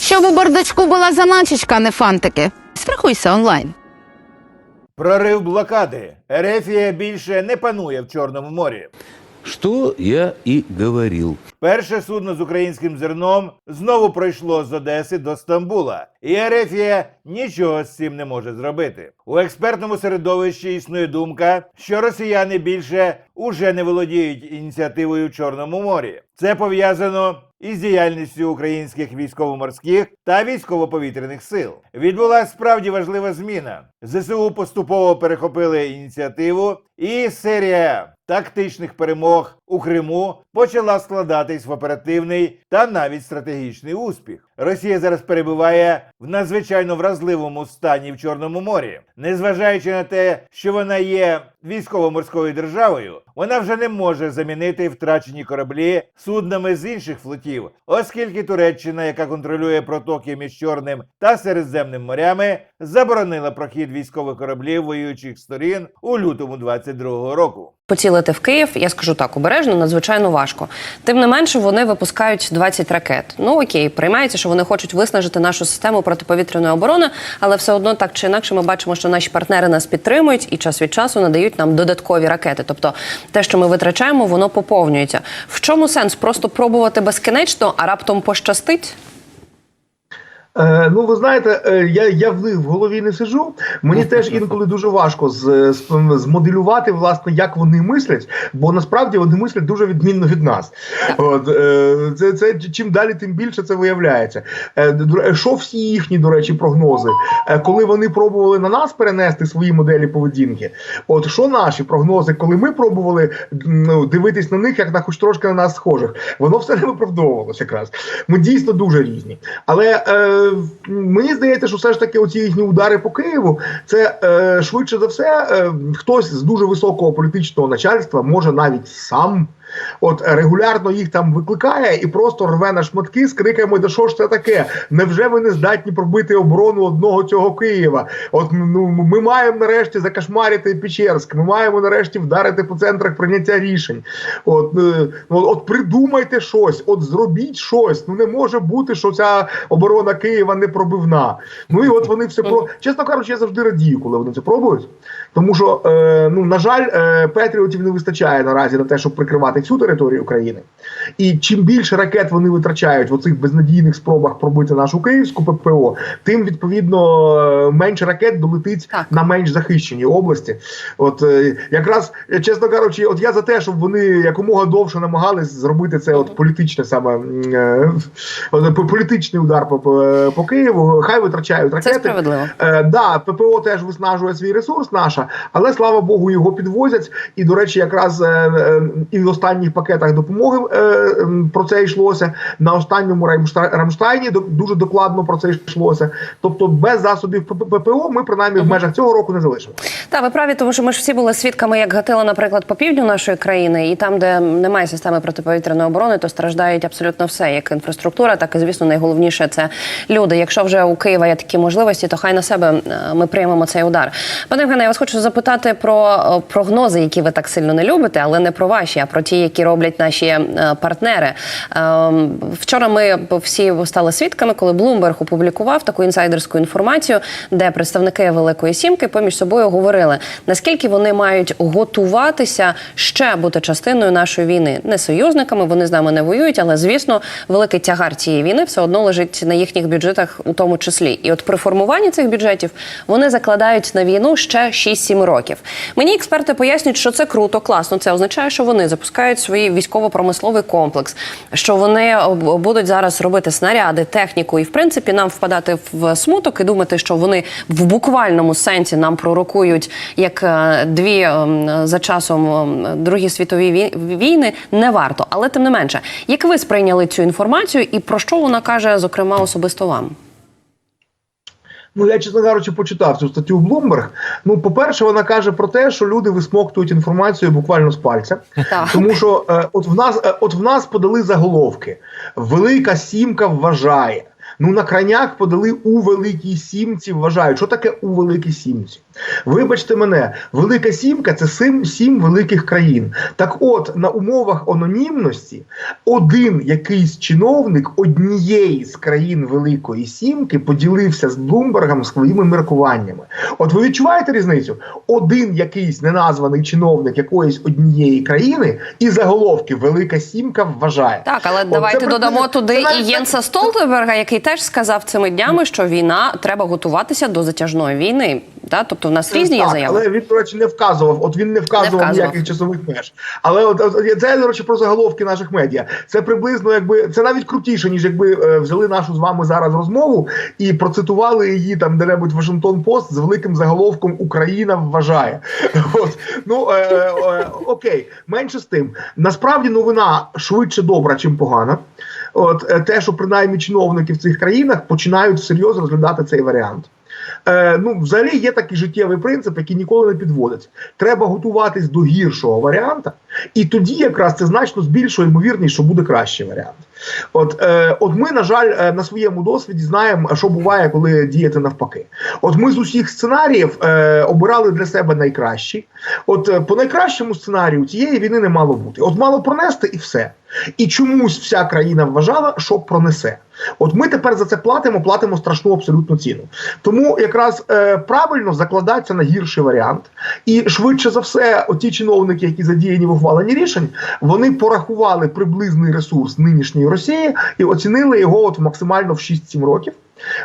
Щоб у бардачку була заначечка, а не фантики. Страхуйся онлайн. Прорив блокади. Ерефія більше не панує в Чорному морі. Що я і говорил. Перше судно з українським зерном знову пройшло з Одеси до Стамбула, і Ерефія нічого з цим не може зробити. У експертному середовищі існує думка, що росіяни більше уже не володіють ініціативою в Чорному морі. Це пов'язано із діяльністю українських військово-морських та військово-повітряних сил. Відбулася справді важлива зміна. ЗСУ поступово перехопили ініціативу, і серія тактичних перемог у Криму почала складатись в оперативний та навіть стратегічний успіх. Росія зараз перебуває в надзвичайно вразливому стані в Чорному морі, незважаючи на те, що вона є військово-морською державою, вона вже не може замінити втрачені кораблі суднами з інших флотів, оскільки Туреччина, яка контролює протоки між Чорним та Середземним морями, заборонила прохід військових кораблів воюючих сторін у лютому 22-го року. Поцілити в Київ, я скажу так, обережно, надзвичайно важко. Тим не менше, вони випускають 20 ракет. Ну окей, приймається, що вони хочуть виснажити нашу систему протиповітряної оборони, але все одно так чи інакше ми бачимо, що наші партнери нас підтримують і час від часу надають нам додаткові ракети. Тобто, те, що ми витрачаємо, воно поповнюється. В чому сенс? Просто пробувати безкінечно, а раптом пощастить? Е, ну, ви знаєте, е, я, я в в голові не сиджу. Мені теж інколи дуже важко з, змоделювати, власне, як вони мислять, бо насправді вони мислять дуже відмінно від нас. От, е, це, це, чим далі, тим більше це виявляється. Що всі їхні, до речі, прогнози, коли вони пробували на нас перенести свої моделі поведінки, от що наші прогнози, коли ми пробували ну, дивитись на них, як на хоч трошки на нас схожих, воно все не виправдовувалося якраз. Ми дійсно дуже різні. Але мені здається, що все ж таки оці їхні удари по Києву, це е, швидше за все, е, хтось з дуже високого політичного начальства може навіть сам. От регулярно їх там викликає і просто рве на шматки з криками: да що ж це таке? Невже ви не здатні пробити оборону одного цього Києва? От ну ми маємо нарешті закашмарити Печерськ, ми маємо нарешті вдарити по центрах прийняття рішень. От, е, ну, от придумайте щось, от зробіть щось. Ну не може бути, що ця оборона Києва не пробивна. Ну і от вони все про чесно кажучи, я завжди радію, коли вони це пробують. Тому що, е, ну на жаль, е, патріотів не вистачає наразі на те, щоб прикривати всю територію України. І чим більше ракет вони витрачають в оцих безнадійних спробах пробити нашу київську ППО, тим відповідно е, менше ракет долетить Так. на менш захищені області. От е, якраз е, чесно кажучи, от я за те, щоб вони якомога довше намагались зробити це, от політичне саме е, от, політичний удар по, по, Києву. Хай витрачають Це ракети. справедливо. Е, да, ППО теж виснажує свій ресурс наша, але слава Богу, його підвозять. І до речі, якраз е, е, і в останніх пакетах допомоги е, про це йшлося. На останньому Рамшта- Рамштайні дуже докладно про це йшлося. Тобто, без засобів ППО ми принаймні в межах цього року не залишимо. Так, ви праві, тому що ми ж всі були свідками, як гатило, наприклад, по півдню нашої країни, і там, де немає системи протиповітряної оборони, то страждають абсолютно все, як інфраструктура, так і звісно, найголовніше це люди. Якщо вже у Києва є такі можливості, то хай на себе е, ми приймемо цей удар. Пане Євгене, я вас хочу запитати про е, прогнози, які ви так сильно не любите, але не про ваші, а про ті, які роблять наші е, партнери. Ем, Вчора ми всі стали свідками, коли Bloomberg опублікував таку інсайдерську інформацію, де представники Великої Сімки поміж собою говорили, наскільки вони мають готуватися ще бути частиною нашої війни, не союзниками, вони з нами не воюють, але звісно, великий тягар цієї війни все одно лежить на їхніх бюджетах, у тому числі. І от при формуванні цих бюджетів вони закладають на війну ще 6-7 років. Мені експерти пояснюють, що це круто, класно. Це означає, що вони запускають свій військово-промисловий комплекс, що вони будуть зараз робити снаряди, техніку, і в принципі нам впадати в смуток і думати, що вони в буквальному сенсі нам пророкують як е, дві ем, за часом ем, Другі світові війни, не варто. Але тим не менше, як ви сприйняли цю інформацію, і про що вона каже, зокрема, особисто вам? Ну, я, чесно кажучи, почитав цю статтю в Bloomberg. Ну, по-перше, вона каже про те, що люди висмоктують інформацію буквально з пальця. Тому що е, от в нас, е, от в нас подали заголовки. Велика сімка вважає. Ну, на кранях подали у великій сімці. Вважають, що таке у великій сімці. Вибачте мене, Велика Сімка це сім, сім великих країн. Так от, на умовах анонімності, один якийсь чиновник однієї з країн Великої Сімки поділився з Блумбергом своїми міркуваннями. От ви відчуваєте різницю? Один якийсь неназваний чиновник якоїсь однієї країни і заголовки Велика Сімка вважає. Так, але От давайте це додамо туди це і Єнса Столтенберга, який теж сказав цими днями, що війна треба готуватися до затяжної війни. Да? Тобто в нас різні є заяви. але він, до речі, не вказував. От він не вказував, Не вказував. ніяких часових меж. Але от, от це, до речі, про заголовки наших медіа. Це приблизно якби це навіть крутіше, ніж якби е, взяли нашу з вами зараз розмову і процитували її там де-небудь Вашингтон Пост з великим заголовком Україна вважає. От ну е, е, окей, менше з тим. Насправді новина швидше добра, чим погана. От е, те, що принаймні чиновники в цих країнах починають серйозно розглядати цей варіант. Е, ну, взагалі є такий життєвий принцип, який ніколи не підводиться. Треба готуватись до гіршого варіанта, і тоді якраз це значно збільшує ймовірність, що буде кращий варіант. От, е, от ми, на жаль, е, на своєму досвіді знаємо, що буває, коли діяти навпаки. От ми з усіх сценаріїв е, обирали для себе найкращий. От е, по найкращому сценарію цієї війни не мало бути. От мало пронести і все. І чомусь вся країна вважала, що пронесе. От ми тепер за це платимо, платимо страшну абсолютну ціну. Тому якраз е, правильно закладатися на гірший варіант, і швидше за все, оті чиновники, які задіяні в ухваленні рішень, вони порахували приблизний ресурс нинішньої Росії і оцінили його от максимально в 6-7 років.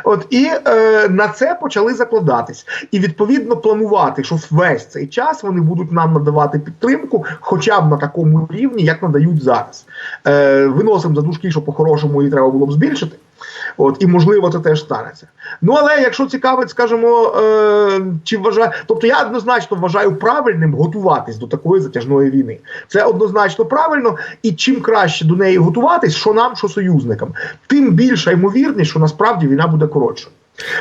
От і е, на це почали закладатись, і відповідно планувати, що весь цей час вони будуть нам надавати підтримку, хоча б на такому рівні, як надають зараз. Е, виносимо за дужки, що по-хорошому її треба було б збільшити. От і можливо це теж станеться. Ну але якщо цікавить, скажімо, е, чи вважає, тобто я однозначно вважаю правильним готуватись до такої затяжної війни. Це однозначно правильно, і чим краще до неї готуватись, що нам, що союзникам, тим більша ймовірність, що насправді війна буде коротшою.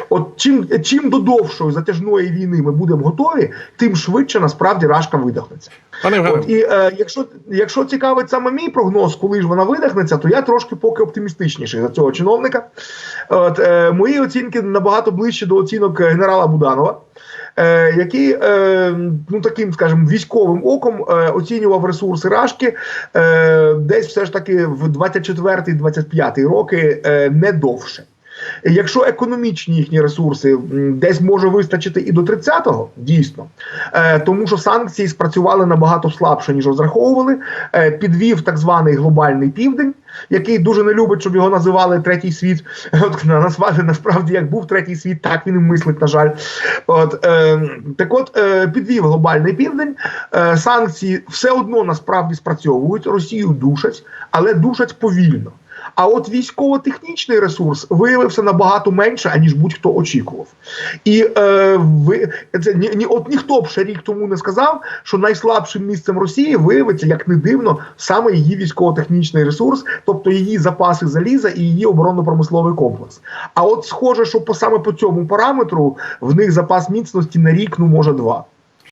От чим, чим до довшої затяжної війни ми будемо готові, тим швидше насправді рашка видохнеться. Пане От, і е, якщо, якщо цікавить саме мій прогноз, коли ж вона видихнеться, то я трошки поки оптимістичніший за цього чиновника. От, е, мої оцінки набагато ближче до оцінок генерала Буданова. Е, який е, ну таким, скажімо, військовим оком е, оцінював ресурси Рашки е, десь все ж таки в 24-25 роки е, не довше. Якщо економічні їхні ресурси десь може вистачити і до 30-го, дійсно, е, тому що санкції спрацювали набагато слабше, ніж розраховували. Е, підвів так званий глобальний південь, який дуже не любить, щоб його називали третій світ. От на- насправді, насправді, як був третій світ, так він і мислить, на жаль. От е, так, от е, підвів глобальний південь. Е, санкції все одно насправді спрацьовують. Росію душать, але душать повільно. А от військово-технічний ресурс виявився набагато менше, аніж будь-хто очікував. І е, ви це ні, ні, от ніхто б ще рік тому не сказав, що найслабшим місцем Росії виявиться, як не дивно, саме її військово-технічний ресурс, тобто її запаси заліза і її оборонно-промисловий комплекс. А от схоже, що по саме по цьому параметру в них запас міцності на рік, ну може два.